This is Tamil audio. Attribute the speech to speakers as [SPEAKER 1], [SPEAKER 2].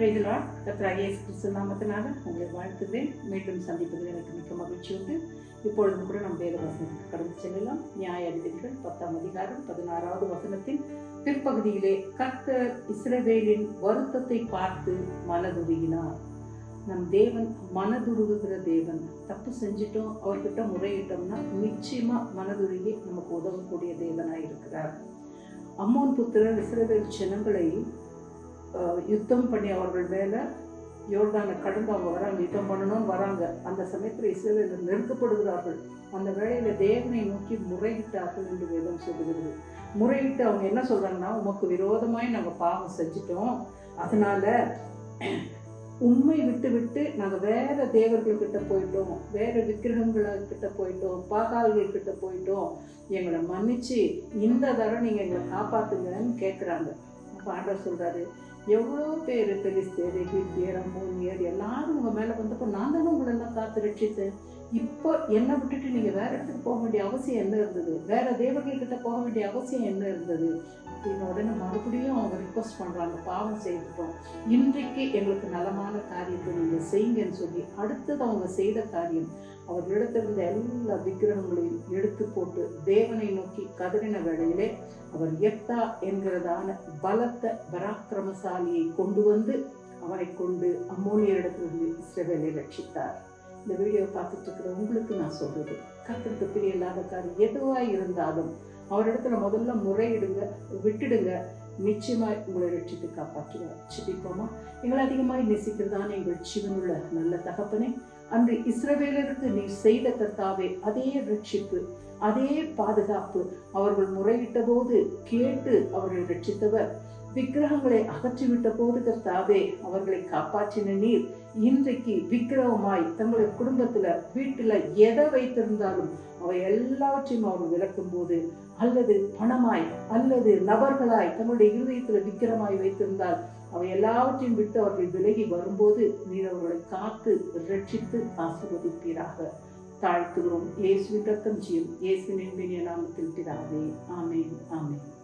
[SPEAKER 1] பிரைதலா கத்ராக இயேசு கிறிஸ்து நாமத்தினால உங்களை வாழ்த்துகிறேன் மீண்டும் சந்திப்பதில் எனக்கு மிக்க மகிழ்ச்சி உண்டு இப்பொழுதும் கூட நம் வேத வசனத்துக்கு கடந்து செல்லலாம் நியாயாதிபதிகள் பத்தாம் அதிகாரம் பதினாறாவது வசனத்தின் பிற்பகுதியிலே கர்த்தர் இஸ்ரவேலின் வருத்தத்தை பார்த்து மனதுருகினார் நம் தேவன் மனதுருகுகிற தேவன் தப்பு செஞ்சிட்டோம் அவர்கிட்ட முறையிட்டோம்னா நிச்சயமா மனதுருகி நமக்கு உதவக்கூடிய தேவனாய் இருக்கிறார் அம்மோன் புத்திரர் இஸ்ரவேல் ஜனங்களை யுத்தம் பண்ணி அவர்கள் மேலே யோர்தானை கடந்து அவங்க வராங்க யுத்தம் பண்ணணும்னு வராங்க. அந்த சமயத்தில் இஸ்ரவேலர் நெருக்கப்படுகிறார்கள். அந்த வேளையில் தேவனை நோக்கி முறையிட்டார்கள் என்று வேதம் சொல்லுகிறது. முறையிட்டு அவங்க என்ன சொல்கிறாங்கன்னா உமக்கு விரோதமாய் நாங்கள் பாவம் செஞ்சிட்டோம். அதனால் உண்மை விட்டு விட்டு நாங்கள் வேறு தேவர்கள் கிட்ட போயிட்டோம். வேறு விக்கிரகங்களை கிட்ட போயிட்டோம். பாகால்கள் கிட்ட போயிட்டோம். எங்களை மன்னித்து இந்த தரம் நீங்கள் எங்களை காப்பாற்றுங்கன்னு கேட்குறாங்க அப்போ ஆண்டவர் சொல்கிறாரு எவ்வளோ பேர் பெலிஸ்தேர் எகிப்தியர் அம்மோனியர் எல்லாரும் உங்கள் மேலே வந்தப்போ நான் தானே உங்களை எல்லாம் காத்து ரட்சித்தேன் இப்போ என்னை விட்டுட்டு நீங்கள் வேற இடத்துக்கு போக வேண்டிய அவசியம் என்ன இருந்தது? வேற தேவர்கள் கிட்ட போக வேண்டிய அவசியம் என்ன இருந்தது? அப்படின்னு உடனே மறுபடியும் அவங்க ரிக்வஸ்ட் பண்ணுறாங்க பாவம் செய்துட்டோம். இன்றைக்கு எங்களுக்கு நலமான காரியத்தை நீங்கள் செய்யுங்கன்னு சொல்லி அடுத்தது அவங்க செய்த காரியம் அவர்களிடத்திலிருந்த எல்லா விக்கிரகங்களையும் எடுத்து போட்டு தேவனை நோக்கி கதறின வேளையிலே அவர் எத்தா என்கிறதான பலத்த பராக்கிரமசாலியை கொண்டு வந்து அவனை கொண்டு அம்மோனியரிடத்திலிருந்து இஸ்ரவேலை ரட்சித்தார். இந்த வீடியோ பார்த்துட்டு இருக்கிற உங்களுக்கு நான் சொல்றது கத்திற்கு பிரியல்லாத காரியம் எதுவாக இருந்தாலும் அவரிடத்துல முதல்ல முறையிடுங்க விட்டுடுங்க. நிச்சயமாய் உங்களை ரட்சித்து காப்பாற்றுவார் சிபிப்போமா எங்களை அதிகமாய் நேசிக்கிறதான எங்கள் ஜீவனுள்ள நல்ல தகப்பனே. அன்று இஸ்ரவேலருக்கு நீ செய்த கர்த்தாவே அதே ரட்சிப்பு அதே பாதுகாப்பு அவர்கள் முறையிட்ட போது கேட்டு அவர்களை ரட்சித்தவர். விக்கிரகங்களை அகற்றிவிட்ட போது கர்த்தாவே அவர்களை காப்பாற்றின நீர் இன்றைக்கு விக்கிரகமாய் தங்களுடைய குடும்பத்துல வீட்டுல எதை வைத்திருந்தாலும் அவை எல்லாவற்றையும் அவர் விளக்கும் போது அல்லது பணமாய் அல்லது நபர்களாய் தங்களுடைய இருதயத்தில் விக்கிரமாய் வைத்திருந்தால் அவை எல்லாவற்றையும் விட்டு அவர்கள் விலகி வரும்போது நீர் அவர்களை காத்து ரட்சித்து ஆசீர்வதிப்பீராக. தாழ்த்துகிறோம். இயேசுவின் ரத்தம் ஜீவம் இயேசுவின் இனிய நாமத்தில் பிதாவே. ஆமேன். ஆமேன்.